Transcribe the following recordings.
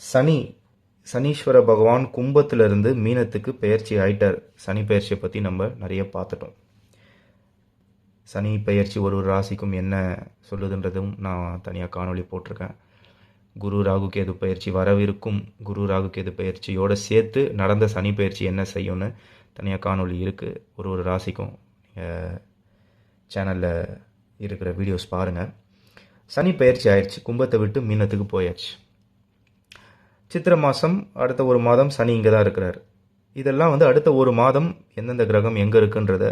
சனி சனீஸ்வர பகவான் கும்பத்திலிருந்து மீனத்துக்கு பெயர்ச்சி ஆயிட்டார். சனி பெயர்ச்சியை பற்றி நம்ம நிறைய பார்த்துட்டோம். சனி பெயர்ச்சி ஒரு ஒரு ராசிக்கும் என்ன சொல்லுதுன்றதும் நான் தனியாக காணொளி போட்டிருக்கேன். குரு ராகு கேது பயிற்சி வரவிருக்கும் குரு ராகு கேது பயிற்சியோடு சேர்த்து நடந்த சனி பயிற்சி என்ன செய்யும்னு தனியாக காணொளி இருக்குது ஒரு ஒரு ராசிக்கும் சேனலில் இருக்கிற வீடியோஸ் பாருங்கள் சனி பயிற்சி ஆயிடுச்சு. கும்பத்தை விட்டு மீனத்துக்கு போயாச்சு. சித்திரை மாதம் அடுத்த ஒரு மாதம் சனி இங்கே தான் இருக்கிறார். இதெல்லாம் வந்து அடுத்த ஒரு மாதம் எந்தெந்த கிரகம் எங்கே இருக்குன்றத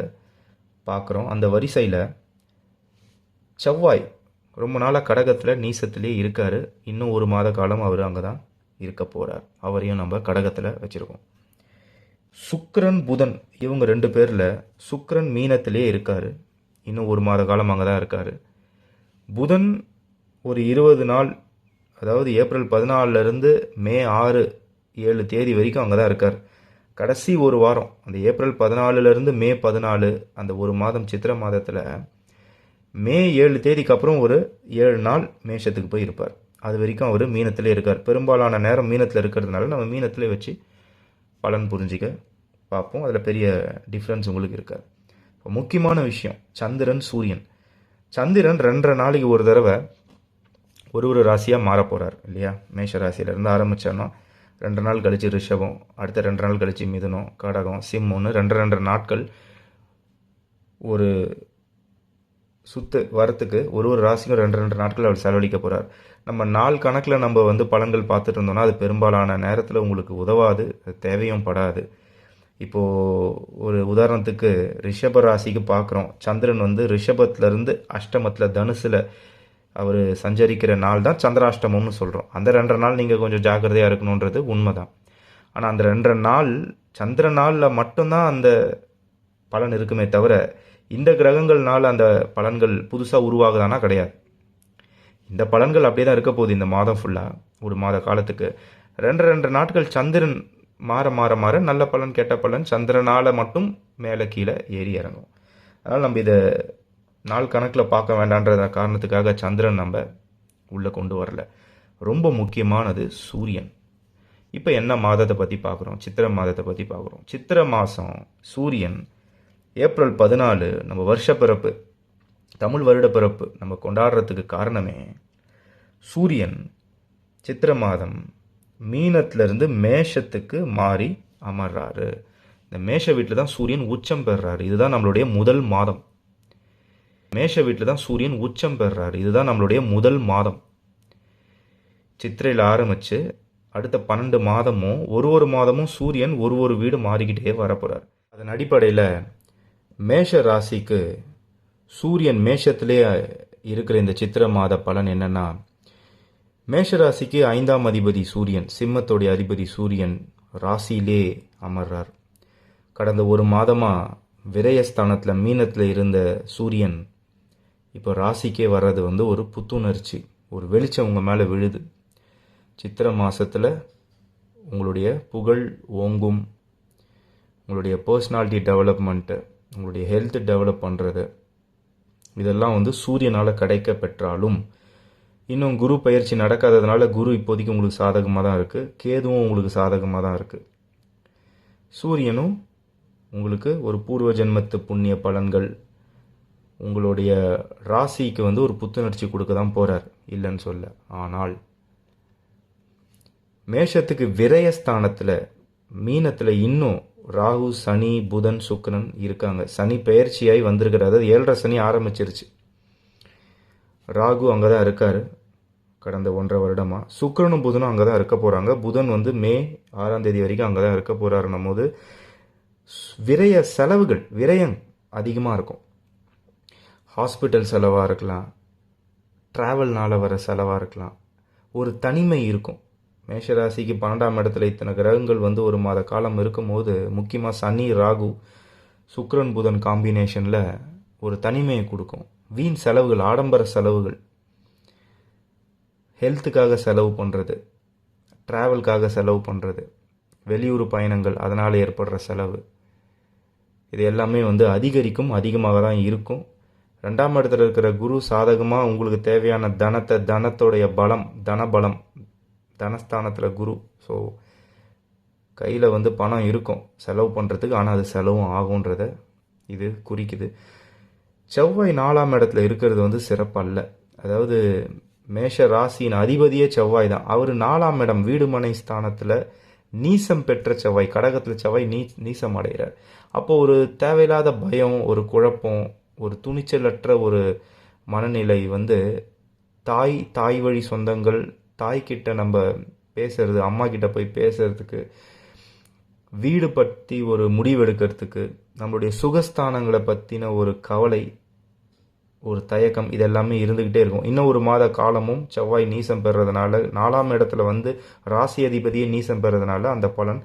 பார்க்குறோம். அந்த வரிசையில் செவ்வாய் ரொம்ப நாளாக கடகத்தில் நீசத்துலேயே இருக்கார். இன்னும் ஒரு மாத காலம் அவர் அங்கே தான் இருக்க போகிறார் அவரையும் நம்ம கடகத்தில் வச்சுருக்கோம். சுக்கரன் புதன் இவங்க ரெண்டு பேரில் சுக்கரன் மீனத்திலே இருக்கார். இன்னும் ஒரு மாத காலம் அங்கே தான் இருக்கார். புதன் ஒரு இருபது நாள் அதாவது ஏப்ரல் பதினாலிருந்து மே ஆறு ஏழு தேதி வரைக்கும் அங்கே தான் இருக்கார். கடைசி ஒரு வாரம் அந்த ஏப்ரல் பதினாலுலேருந்து மே பதினாலு அந்த ஒரு மாதம் சித்திரை மாதத்தில் மே ஏழு தேதிக்கு அப்புறம் ஒரு ஏழு நாள் மேஷத்துக்கு போய் இருப்பார். அது வரைக்கும் அவர் மீனத்திலே இருக்கார். பெரும்பாலான நேரம் மீனத்தில் இருக்கிறதுனால நம்ம மீனத்திலே வச்சு பலன் புரிஞ்சிக்க பார்ப்போம். அதில் பெரிய டிஃப்ரென்ஸ் உங்களுக்கு இருக்காது. இப்போ முக்கியமான விஷயம் சந்திரன் சூரியன். சந்திரன் ரெண்டரை நாளைக்கு ஒரு தடவை ஒரு ஒரு ராசியாக மாற போகிறார் இல்லையா? மேஷ ராசியிலேருந்து ஆரம்பித்தோன்னா ரெண்டு நாள் கழித்து ரிஷபம் அடுத்த ரெண்டு நாள் கழித்து மிதுனம் கடகம் சிம்முன்னு ரெண்டு ரெண்டு நாட்கள் ஒரு சுத்து வரத்துக்கு ஒரு ஒரு ராசிக்கும் ரெண்டு ரெண்டு நாட்கள் அவர் செலவழிக்க போகிறார் நம்ம நாள் கணக்கில் நம்ம வந்து பலன்கள் பார்த்துட்டு இருந்தோம்னா அது பெரும்பாலான நேரத்தில் உங்களுக்கு உதவாது அது தேவையும் படாது. இப்போது ஒரு உதாரணத்துக்கு ரிஷப ராசிக்கு பார்க்குறோம். சந்திரன் வந்து ரிஷபத்துலேருந்து அஷ்டமத்தில் தனுசில் அவர் சஞ்சரிக்கிற நாள் தான் சந்திராஷ்டமம்னு சொல்கிறோம் அந்த ரெண்டரை நாள் நீங்கள் கொஞ்சம் ஜாக்கிரதையாக இருக்கணுன்றது உண்மை தான் ஆனால் அந்த ரெண்டரை நாள் சந்திர நாளில் மட்டும்தான் அந்த பலன் இருக்குமே தவிர இந்த கிரகங்கள்னால அந்த பலன்கள் புதுசாக உருவாகுதானா கிடையாது. இந்த பலன்கள் அப்படியே தான் இருக்க போகுது இந்த மாதம் ஃபுல்லாக ஒரு மாத காலத்துக்கு. ரெண்டு ரெண்டு நாட்கள் சந்திரன் மாற மாற மாற நல்ல பலன் கெட்ட பலன் சந்திரனால் மட்டும் மேலே கீழே ஏறி இறங்கும். அதனால் நம்ம இதை நாள் கணக்கில் பார்க்க வேண்டான்ற காரணத்துக்காக சந்திரன் நம்ம உள்ளே கொண்டு வரல. ரொம்ப முக்கியமானது சூரியன். இப்போ என்ன மாதத்தை பற்றி பார்க்குறோம்? சித்திரை மாதத்தை பற்றி பார்க்குறோம். சித்திரை மாதம் சூரியன் ஏப்ரல் பதினாலு நம்ம வருஷ பிறப்பு தமிழ் வருட பிறப்பு நம்ம கொண்டாடுறதுக்கு காரணமே சூரியன். சித்திரை மாதம் மீனத்திலிருந்து மேஷத்துக்கு மாறி அமர்றாரு. இந்த மேஷ வீட்டில் தான் சூரியன் உச்சம் பெறுறாரு. இதுதான் நம்மளுடைய முதல் மாதம். மேஷ வீட்டில் தான் சூரியன் உச்சம் பெறுறாரு இதுதான் நம்மளுடைய முதல் மாதம். சித்திரையில் ஆரம்பித்து அடுத்த பன்னெண்டு மாதமும் ஒரு ஒரு மாதமும் சூரியன் ஒரு ஒரு வீடு மாறிக்கிட்டே வரப்போகிறார் அதன் அடிப்படையில் மேஷ ராசிக்கு சூரியன் மேஷத்திலே இருக்கிற இந்த சித்திர மாத பலன் என்னென்னா மேஷ ராசிக்கு ஐந்தாம் அதிபதி சூரியன் சிம்மத்தோடைய அதிபதி சூரியன் ராசியிலே அமர்றார். கடந்த ஒரு மாதமாக விரயஸ்தானத்தில் மீனத்தில் இருந்த சூரியன் இப்போ ராசிக்கே வர்றது வந்து ஒரு புத்துணர்ச்சி ஒரு வெளிச்சம் உங்கள் மேலே விழுது. சித்திரை மாதத்தில் உங்களுடைய புகழ் ஓங்கும். உங்களுடைய பர்சனாலிட்டி டெவலப்மெண்ட்டு உங்களுடைய ஹெல்த் டெவலப் பண்ணுறது இதெல்லாம் வந்து சூரியனால் கிடைக்க பெற்றாலும் இன்னும் குரு பயிற்சி நடக்காததுனால குரு இப்போதைக்கு உங்களுக்கு சாதகமாக தான் இருக்குது கேதுவும் உங்களுக்கு சாதகமாக தான் இருக்குது சூரியனும் உங்களுக்கு ஒரு பூர்வ ஜென்மத்து புண்ணிய பலன்கள் உங்களுடைய ராசிக்கு வந்து ஒரு புத்துணர்ச்சி கொடுக்க தான் போகிறார் இல்லைன்னு சொல்ல. ஆனால் மேஷத்துக்கு விரயஸ்தானத்தில் மீனத்தில் இன்னும் ராகு சனி புதன் சுக்கரன் இருக்காங்க. சனி பயிற்சியாகி வந்திருக்கிறார். அதாவது ஏழரை சனி ஆரம்பிச்சிருச்சு. ராகு அங்கே தான் இருக்கார். கடந்த ஒன்றரை வருடமா. சுக்கரனும் புதனும் அங்கே தான் இருக்க போகிறாங்க புதன் வந்து மே ஆறாம் தேதி வரைக்கும் அங்கே தான் இருக்க போகிறாருன்னும் போது விரய செலவுகள் விரயம் அதிகமாக இருக்கும். ஹாஸ்பிட்டல் செலவாக இருக்கலாம். ட்ராவல்னால் வர செலவாக இருக்கலாம். ஒரு தனிமை இருக்கும். மேஷராசிக்கு பன்னெண்டாம் இடத்துல இத்தனை கிரகங்கள் வந்து ஒரு மாத காலம் இருக்கும்போது முக்கியமாக சனி ராகு சுக்ரன் புதன் காம்பினேஷனில் ஒரு தனிமையை கொடுக்கும். வீண் செலவுகள் ஆடம்பர செலவுகள். ஹெல்த்துக்காக செலவு பண்ணுறது ட்ராவல்காக செலவு பண்ணுறது வெளியூர் பயணங்கள் அதனால் ஏற்படுற செலவு. இது எல்லாமே வந்து அதிகரிக்கும் அதிகமாக தான் இருக்கும். ரெண்டாம் இடத்துல இருக்கிற குரு சாதகமாக உங்களுக்கு தேவையான தனத்தை தனத்தோடைய பலம் தனபலம் தனஸ்தானத்தில் குரு. ஸோ கையில் வந்து பணம் இருக்கும். செலவு பண்ணுறதுக்கு ஆனால் அது செலவும் ஆகுன்றத இது குறிக்குது. செவ்வாய் நாலாம் இடத்துல இருக்கிறது வந்து சிறப்பல்ல. அதாவது மேஷ ராசியின் அதிபதியே செவ்வாய் தான். அவர் நாலாம் இடம் வீடுமனை ஸ்தானத்தில் நீசம் பெற்ற செவ்வாய். கடகத்தில் செவ்வாய் நீ நீசம் அடைகிறார். அப்போ ஒரு தேவையில்லாத பயம் ஒரு குழப்பம் ஒரு துணிச்சலற்ற ஒரு மனநிலை வந்து தாய் தாய் வழி சொந்தங்கள் தாய்கிட்ட நம்ம பேசுறது அம்மா கிட்ட போய் பேசுறதுக்கு வீடு பற்றி ஒரு முடிவெடுக்கிறதுக்கு நம்மளுடைய சுகஸ்தானங்களை பற்றின ஒரு கவலை ஒரு தயக்கம் இதெல்லாமே இருந்துக்கிட்டே இருக்கும். இன்னும் ஒரு மாத காலமும் செவ்வாய் நீசம் பெறுறதுனால நாலாம் இடத்துல வந்து ராசி அதிபதியை நீசம் பெறுறதுனால அந்த பலன்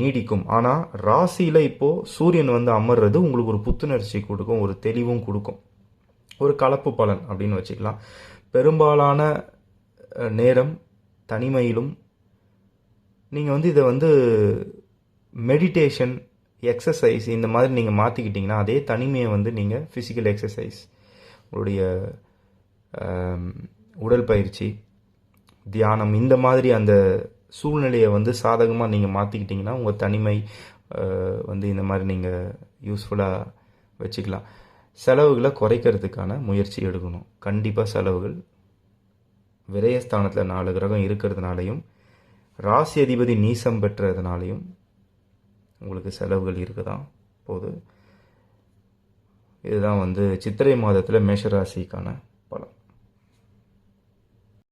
நீடிக்கும். ஆனால் ராசியில் இப்போது சூரியன் வந்து அமர்றது உங்களுக்கு ஒரு புத்துணர்ச்சி கொடுக்கும் ஒரு தெளிவும் கொடுக்கும். ஒரு கலப்பு பலன் அப்படின்னு வச்சுக்கலாம். பெரும்பாலான நேரம் தனிமையிலும் நீங்கள் வந்து இதை வந்து மெடிடேஷன் எக்ஸசைஸ் இந்த மாதிரி நீங்கள் மாற்றிக்கிட்டிங்கன்னா அதே தனிமையை வந்து நீங்கள் ஃபிசிக்கல் எக்ஸசைஸ் உங்களுடைய உடல் பயிற்சி தியானம் இந்த மாதிரி அந்த சூழ்நிலையை வந்து சாதகமாக நீங்கள் மாற்றிக்கிட்டிங்கன்னா உங்கள் தனிமை வந்து இந்த மாதிரி நீங்கள் யூஸ்ஃபுல்லாக வச்சுக்கலாம். செலவுகளை குறைக்கிறதுக்கான முயற்சி எடுக்கணும். கண்டிப்பாக செலவுகள் விரயஸ்தானத்தில் நாலு கிரகம் இருக்கிறதுனாலையும் ராசி அதிபதி நீசம் பெற்றதுனாலையும் உங்களுக்கு செலவுகள் இருக்குதான் போது இதுதான் வந்து சித்திரை மாதத்தில் மேஷராசிக்கான